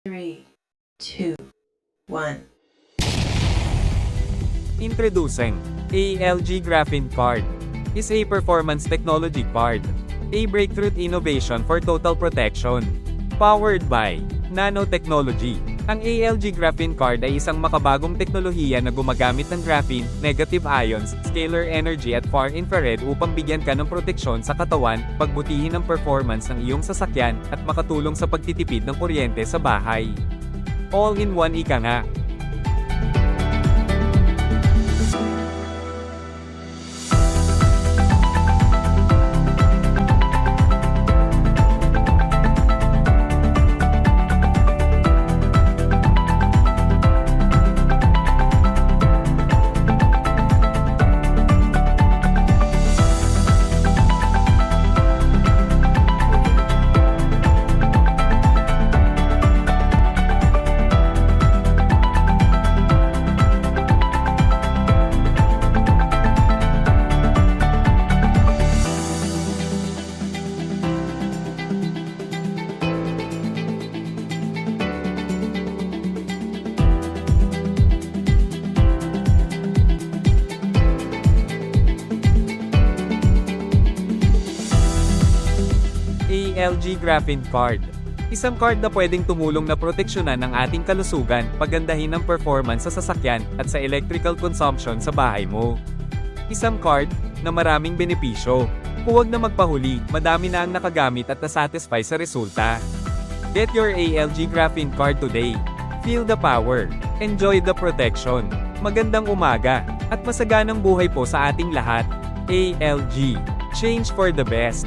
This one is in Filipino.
Three, two, one. Introducing ALG Graphene Card is a performance technology card, a breakthrough innovation for total protection. Powered by nanotechnology. Ang ALG Graphene Card ay isang makabagong teknolohiya na gumagamit ng graphene, negative ions, scalar energy at far infrared upang bigyan ka ng proteksyon sa katawan, pagbutihin ang performance ng iyong sasakyan, at makatulong sa pagtitipid ng kuryente sa bahay. All in one ika nga. ALG Graphene Card. Isang card na pwedeng tumulong na proteksyonan ng ating kalusugan, pagandahin ang performance sa sasakyan, at sa electrical consumption sa bahay mo. Isang card na maraming benepisyo. Huwag na magpahuli, madami na ang nakagamit at nasatisfy sa resulta. Get your ALG Graphene Card today. Feel the power. Enjoy the protection. Magandang umaga, at masaganang buhay po sa ating lahat. ALG. Change for the best.